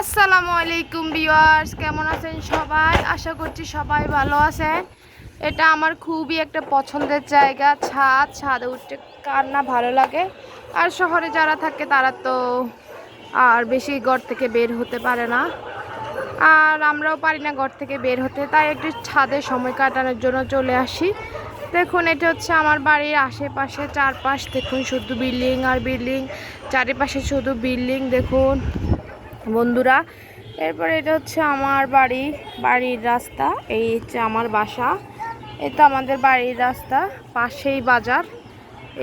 আসসালামু আলাইকুম ভিউয়ার্স, কেমন আছেন সবাই? আশা করছি সবাই ভালো আছেন। এটা আমার খুবই একটা পছন্দের জায়গা, ছাদ, ছাদে উঠতে কার না ভালো লাগে। আর শহরে যারা থাকে তারা তো আর বেশি ঘর থেকে বের হতে পারে না। আর আমরাও পারি না ঘর থেকে বের হতে, তাই একটু ছাদে সময় কাটানোর জন্য চলে আসি। দেখুন, এটা হচ্ছে আমার বাড়ির আশেপাশে চারপাশ। দেখুন, শুধু বিল্ডিং আর বিল্ডিং, চারিপাশে শুধু বিল্ডিং, দেখুন। বন্ধুরা, এরপরে এটা হচ্ছে আমার বাড়ি, বাড়ির রাস্তা, এই হচ্ছে আমার বাসা। এটা আমাদের বাড়ির রাস্তা, পাশেই বাজার।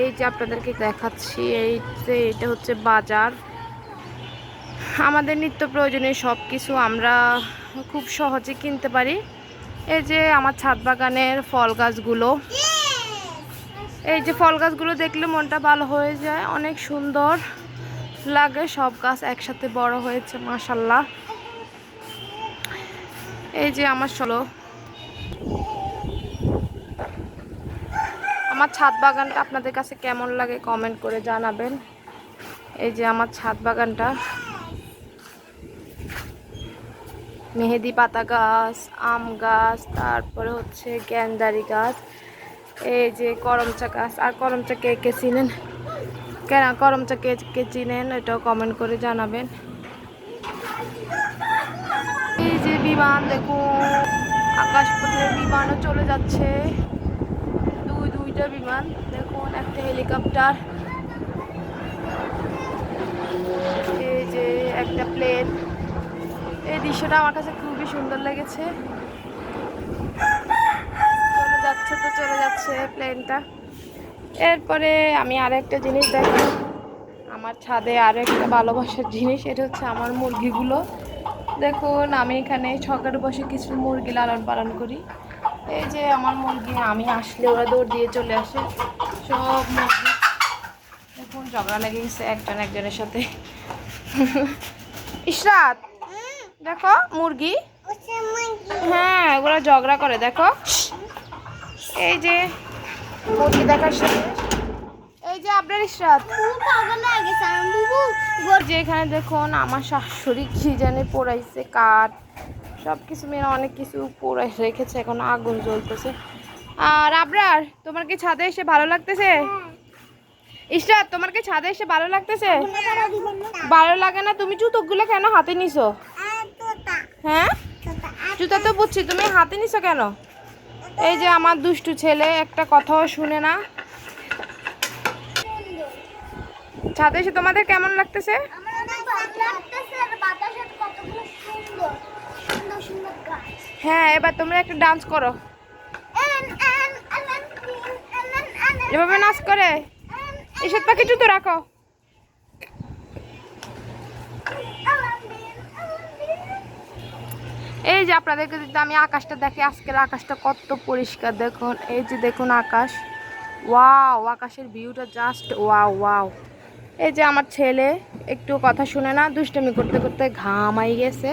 এই যে আপনাদেরকে দেখাচ্ছি, এই যে এটা হচ্ছে বাজার। আমাদের নিত্য প্রয়োজনীয় সব কিছু আমরা খুব সহজে কিনতে পারি। এই যে আমার ছাদ বাগানের ফল গাছগুলো। এই যে ফল গাছগুলো দেখলে মনটা ভালো হয়ে যায়, অনেক সুন্দর। লাগে, সব গাছ একসাথে বড় হয়েছে মাশাল্লাহ এই যে আমার চলো আমার ছাদ বাগানটা আপনাদের কাছে কেমন লাগে কমেন্ট করে জানাবেন। এই যে আমার ছাদ বাগানটা। মেহেদি পাতা গাছ, আম গাছ, তারপরে হচ্ছে গ্যান্দারি গাছ, এই যে করমচা গাছ। আর করমচা কে কে চিনেন? কেন? করমচা কে কে চিনেন? এটাও কমেন্ট করে জানাবেন। এই যে বিমান, দেখুন। আকাশপথের বিমানও চলে যাচ্ছে। দুই দুইটা বিমান, দেখুন, একটা হেলিকপ্টার। এই যে একটা প্লেন। এই দৃশ্যটা আমার কাছে খুবই সুন্দর লেগেছে। চলে যাচ্ছে তো চলে যাচ্ছে প্লেনটা। এরপরে আমি আর একটা জিনিস দেখি। আমার ছাদে আরও একটা ভালোবাসার জিনিস এটা হচ্ছে আমার মুরগিগুলো। দেখুন আমি এখানে ছকের বসে কিছু মুরগি লালন পালন করি। এই যে আমার মুরগি আমি আসলে ওরা দৌড় দিয়ে চলে আসে। সব মুরগি। দেখুন ঝগড়া লেগে গেছে একজন একজনের সাথে। ইশরাত দেখো মুরগি। হ্যাঁ ওরা ঝগড়া করে দেখো। এই যে মুরগি দেখার সাথে। এই যে আপনার ইশরাত। যে এখানে দেখুন আমার শাশুড়ি কি জানে পোড়াইছে কাঠ সব কিছু মেয়ে অনেক কিছু পোড়াই রেখেছে এখন আগুন জ্বলতেছে। আর আবরার তোমার কি ছাদে এসে ভালো লাগতেছে? ইশরাত তোমার কি ছাদে এসে ভালো লাগতেছে? ভালো লাগে না তুমি জুতোগুলো কেন হাতে নিছো? হ্যাঁ? জুতা তো বুঝছি তুমি হাতে নিছো কেন? এই যে আমার দুষ্টু ছেলে একটা কথাও শুনে না। ছাদে এসে তোমাদের কেমন লাগতেছে? হ্যাঁ এবার তোমরা একটা ডান্স করো। এভাবে নাচ করে? এসব পাখি জুতো রাখো। এই যে আপনাদেরকে যদি আমি আকাশটা দেখি, আজকের আকাশটা কত পরিষ্কার দেখুন। এই যে দেখুন আকাশ। ওয়াও, আকাশের ভিউটা জাস্ট ওয়াও ওয়াও। এই যে আমার ছেলে, একটু কথা শুনে না, দুষ্টমি করতে করতে ঘামাই গেছে।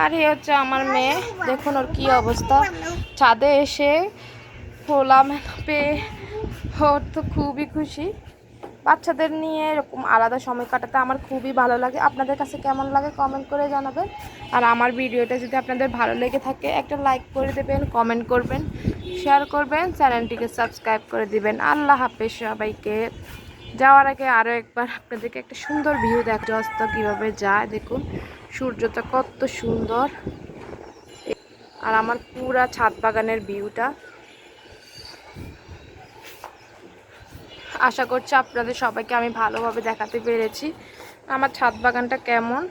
আর এই হচ্ছে আমার মেয়ে, দেখুন ওর কি অবস্থা। ছাদে এসে খোলা মেলা পেয়ে ওর তো খুবই খুশি। বাচ্চাদের নিয়ে এরকম আলাদা সময় কাটাতে আমার খুবই ভালো লাগে। আপনাদের কাছে কেমন লাগে কমেন্ট করে জানাবেন। আর আমার ভিডিওটা যদি আপনাদের ভালো লেগে থাকে, একটা লাইক করে দেবেন কমেন্ট করবেন শেয়ার করবেন চ্যানেলটিকে সাবস্ক্রাইব করে দিবেন। আল্লাহ হাফেজ সবাইকে। যাওয়ার আগে আরও একবার আপনাদেরকে একটা সুন্দর ভিউ দেখ অস্ত কীভাবে যায়, দেখুন। সূর্যটা কত সুন্দর। আর আমার পুরা ছাদ বাগানের ভিউটা আশা করছি আপনাদের সবাইকে আমি ভালোভাবে দেখাতে পেরেছি। আমার ছাদ বাগানটা কেমন?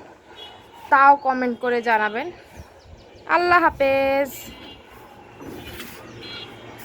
তাও কমেন্ট করে জানাবেন। আল্লাহ হাফেজ।